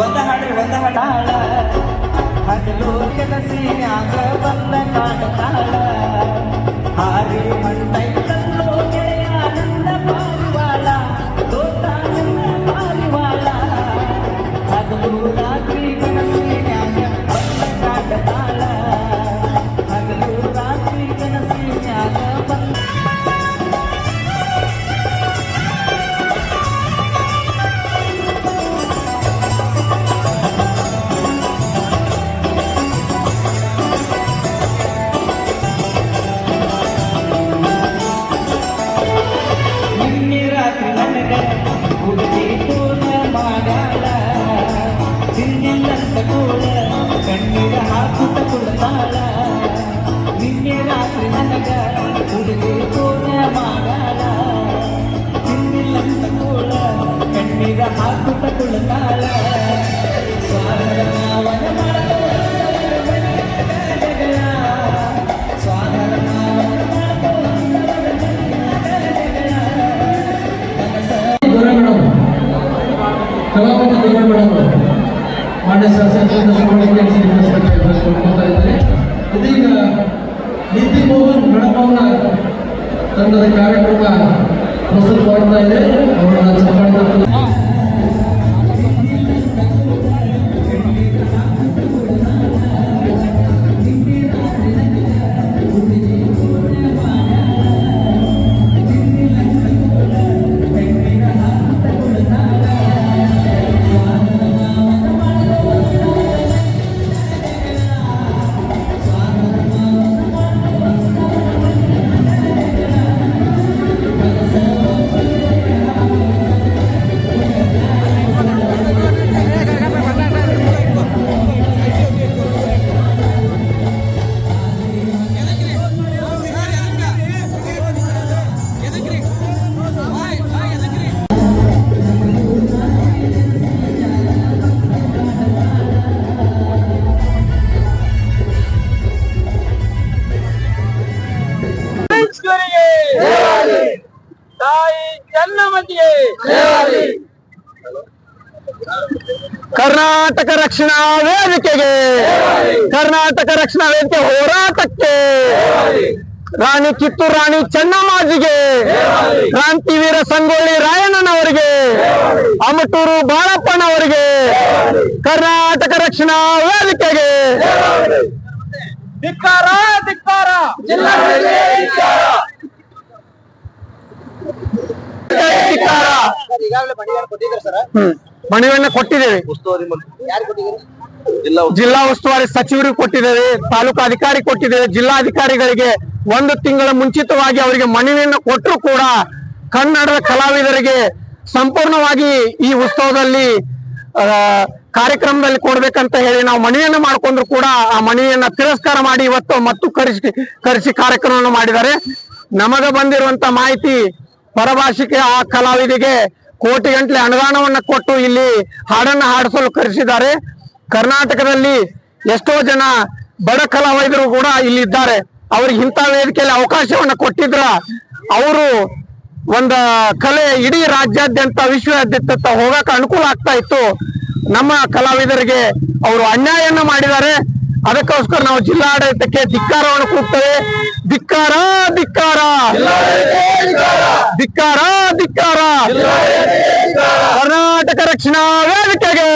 ಒಂದ ಹಾಡ್ರಿ ಒಂದ ಹಾಡ. ಹಗಲೋರ್ಯದ ಸೀನ್ಯಾಗ ಬಂದ ಕಾಣತಾಳ ಹಾರಿ ಮಂಡೈ মালা ಕರ್ನಾಟಕ ರಕ್ಷಣಾ ವೇದಿಕೆಗೆ. ಕರ್ನಾಟಕ ರಕ್ಷಣಾ ವೇದಿಕೆ ಹೋರಾಟಕ್ಕೆ. ರಾಣಿ ಕಿತ್ತೂರು ರಾಣಿ ಚೆನ್ನಮ್ಮಾಜಿಗೆ ಕ್ರಾಂತಿವೀರ ಸಂಗೊಳ್ಳಿ ರಾಯಣ್ಣನವರಿಗೆ. ಅಮಟೂರು ಬಾಳಪ್ಪನವರಿಗೆ. ಕರ್ನಾಟಕ ರಕ್ಷಣಾ ವೇದಿಕೆಗೆ. ಧಿಕ್ಕಾರ ಧಿಕ್ಕಾರ. ಧಿಕ್ಕಾರ. ಮನವಿಯನ್ನ ಕೊಟ್ಟಿದ್ದೇವೆ ಉಸ್ತುವಾರಿ ಯಾರು ಕೊಟ್ಟಿದ್ದೀರಿ? ಜಿಲ್ಲಾ ಉಸ್ತುವಾರಿ. ಸಚಿವರಿಗೆ ಕೊಟ್ಟಿದ್ದೇವೆ ತಾಲೂಕಾ ಅಧಿಕಾರಿ ಕೊಟ್ಟಿದ್ದೇವೆ ಜಿಲ್ಲಾಧಿಕಾರಿಗಳಿಗೆ ಒಂದು ತಿಂಗಳ ಮುಂಚಿತವಾಗಿ ಅವರಿಗೆ ಮನವಿಯನ್ನು ಕೊಟ್ಟರು ಕೂಡ ಕನ್ನಡದ ಕಲಾವಿದರಿಗೆ ಸಂಪೂರ್ಣವಾಗಿ ಈ ಉತ್ಸವದಲ್ಲಿ ಆ, ಕಾರ್ಯಕ್ರಮದಲ್ಲಿ ಕೊಡ್ಬೇಕಂತ ಹೇಳಿ ನಾವು ಮನವಿಯನ್ನು ಮಾಡಿಕೊಂಡ್ರು ಕೂಡ ಆ ಮನವಿಯನ್ನ ತಿರಸ್ಕಾರ ಮಾಡಿ ಇವತ್ತು ಮತ್ತು ಕರೆಸಿ ಕರೆಸಿ ಕಾರ್ಯಕ್ರಮವನ್ನು ಮಾಡಿದ್ದಾರೆ. ನಮಗೆ ಬಂದಿರುವಂತ ಮಾಹಿತಿ ಪರಭಾಷಿಕೆ ಆ ಕಲಾವಿದಿಗೆ ಕೋಟಿ ಗಂಟಲೆ ಅನುದಾನವನ್ನ ಕೊಟ್ಟು ಇಲ್ಲಿ ಹಾಡನ್ನ ಹಾಡಿಸಲು ಕರೆಸಿದ್ದಾರೆ. ಕರ್ನಾಟಕದಲ್ಲಿ ಎಷ್ಟೋ ಜನ ಬಡ ಕಲಾವಿದರು ಕೂಡ ಇಲ್ಲಿ ಇದ್ದಾರೆ ಅವ್ರಿಗೆ ಇಂಥ ವೇದಿಕೆಯಲ್ಲಿ ಅವಕಾಶವನ್ನ ಕೊಟ್ಟಿದ್ರ ಅವರು ಒಂದ ಕಲೆ ಇಡೀ ರಾಜ್ಯಾದ್ಯಂತ ವಿಶ್ವಾದ್ಯಂತ ಹೋಗಕ್ಕೆ ಅನುಕೂಲ ಆಗ್ತಾ ಇತ್ತು. ನಮ್ಮ ಕಲಾವಿದರಿಗೆ ಅವರು ಅನ್ಯಾಯವನ್ನು ಮಾಡಿದ್ದಾರೆ. ಅದಕ್ಕೋಸ್ಕರ ನಾವು ಜಿಲ್ಲಾಡಳಿತಕ್ಕೆ ಧಿಕ್ಕಾರವನ್ನು ಕೂಗ್ತೇವೆ. ಧಿಕ್ಕಾರ ಧಿಕ್ಕಾರ. ಧಿಕ್ಕಾರ. ಧಿಕ್ಕಾರ ಕರ್ನಾಟಕ ರಕ್ಷಣಾ ವೇದಿಕೆಗೆ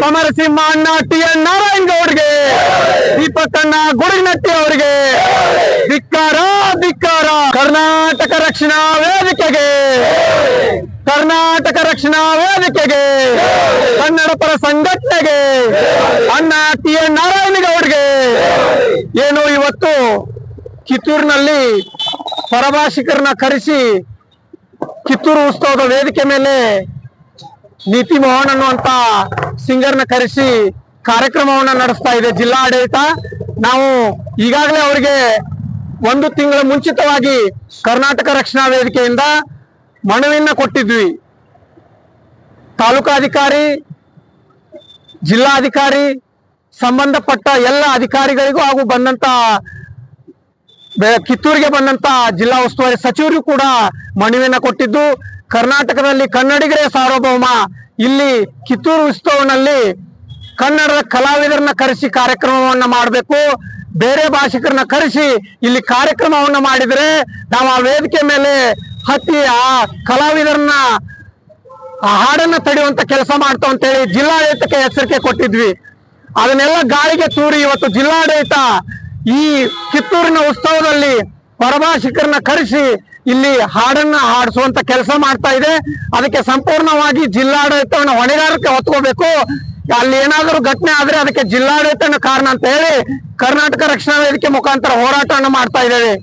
ಸಮರಸಿಂಹ ಅಣ್ಣ ಟಿ ಎನ್ ನಾರಾಯಣ್ ಗೌಡ್ಗೆ ದೀಪಕಣ್ಣ ಗುಡಿನಟ್ಟಿ ಅವರಿಗೆ ಧಿಕ್ಕಾರ ಧಿಕ್ಕಾರ. ಕರ್ನಾಟಕ ರಕ್ಷಣಾ ವೇದಿಕೆಗೆ ಕರ್ನಾಟಕ ರಕ್ಷಣಾ ವೇದಿಕೆಗೆ, ಕನ್ನಡ ಪರ ಸಂಘಟನೆಗೆ, ಅಣ್ಣ ಟಿ ಎನ್ ನಾರಾಯಣಗೌಡ್ಗೆ ಏನು ಇವತ್ತು ಕಿತ್ತೂರಿನಲ್ಲಿ ಪರಭಾಷಿಕರನ್ನ ಕರೆಸಿ ಕಿತ್ತೂರು ಉತ್ಸವದ ವೇದಿಕೆ ಮೇಲೆ ನೀತಿ ಮೋಹನ್ ಅನ್ನುವಂತ ಸಿಂಗರ್ನ ಕರೆಸಿ ಕಾರ್ಯಕ್ರಮವನ್ನ ನಡೆಸ್ತಾ ಇದೆ ಜಿಲ್ಲಾ ಆಡಳಿತ ನಾವು ಈಗಾಗಲೇ ಅವರಿಗೆ ಒಂದು ತಿಂಗಳ ಮುಂಚಿತವಾಗಿ ಕರ್ನಾಟಕ ರಕ್ಷಣಾ ವೇದಿಕೆಯಿಂದ ಮನವಿಯನ್ನ ಕೊಟ್ಟಿದ್ವಿ. ತಾಲೂಕಾಧಿಕಾರಿ, ಜಿಲ್ಲಾಧಿಕಾರಿ, ಸಂಬಂಧಪಟ್ಟ ಎಲ್ಲ ಅಧಿಕಾರಿಗಳಿಗೂ ಹಾಗೂ ಬಂದಂತ ಕಿತ್ತೂರಿಗೆ ಬಂದಂತ ಜಿಲ್ಲಾ ಉಸ್ತುವಾರಿ ಸಚಿವರು ಕೂಡ ಮನವಿಯನ್ನ ಕೊಟ್ಟಿದ್ದು. ಕರ್ನಾಟಕದಲ್ಲಿ ಕನ್ನಡಿಗರೇ ಸಾರ್ವಭೌಮ. ಇಲ್ಲಿ ಕಿತ್ತೂರು ಉತ್ಸವನಲ್ಲಿ ಕನ್ನಡದ ಕಲಾವಿದರನ್ನ ಕರೆಸಿ ಕಾರ್ಯಕ್ರಮವನ್ನ ಮಾಡಬೇಕು. ಬೇರೆ ಭಾಷಿಕರನ್ನ ಕರೆಸಿ ಇಲ್ಲಿ ಕಾರ್ಯಕ್ರಮವನ್ನ ಮಾಡಿದರೆ ನಾವು ಆ ವೇದಿಕೆ ಮೇಲೆ ಹತ್ತಿ ಆ ಕಲಾವಿದರನ್ನ, ಆ ಹಾಡನ್ನ ತಡೆಯುವಂತ ಕೆಲಸ ಮಾಡ್ತಾವ ಅಂತೇಳಿ ಜಿಲ್ಲಾಡಳಿತಕ್ಕೆ ಎಚ್ಚರಿಕೆ ಕೊಟ್ಟಿದ್ವಿ. ಅದನ್ನೆಲ್ಲ ಗಾಳಿಗೆ ತೂರಿ ಇವತ್ತು ಜಿಲ್ಲಾಡಳಿತ ಈ ಕಿತ್ತೂರಿನ ಉತ್ಸವದಲ್ಲಿ ಪರಭಾಷಿಕರನ್ನ ಕರೆಸಿ ಇಲ್ಲಿ ಹಾಡನ್ನ ಹಾಡಿಸುವಂತ ಕೆಲಸ ಮಾಡ್ತಾ ಇದೆ. ಅದಕ್ಕೆ ಸಂಪೂರ್ಣವಾಗಿ ಜಿಲ್ಲಾಡಳಿತವನ್ನು ಹೊಣೆಗಾರಿಕೆ ಹೊತ್ಕೋಬೇಕು. ಅಲ್ಲಿ ಏನಾದರೂ ಘಟನೆ ಆದ್ರೆ ಅದಕ್ಕೆ ಜಿಲ್ಲಾಡಳಿತನ ಕಾರಣ ಅಂತ ಹೇಳಿ ಕರ್ನಾಟಕ ರಕ್ಷಣಾ ವೇದಿಕೆ ಮುಖಾಂತರ ಹೋರಾಟವನ್ನು ಮಾಡ್ತಾ ಇದ್ದೇವೆ.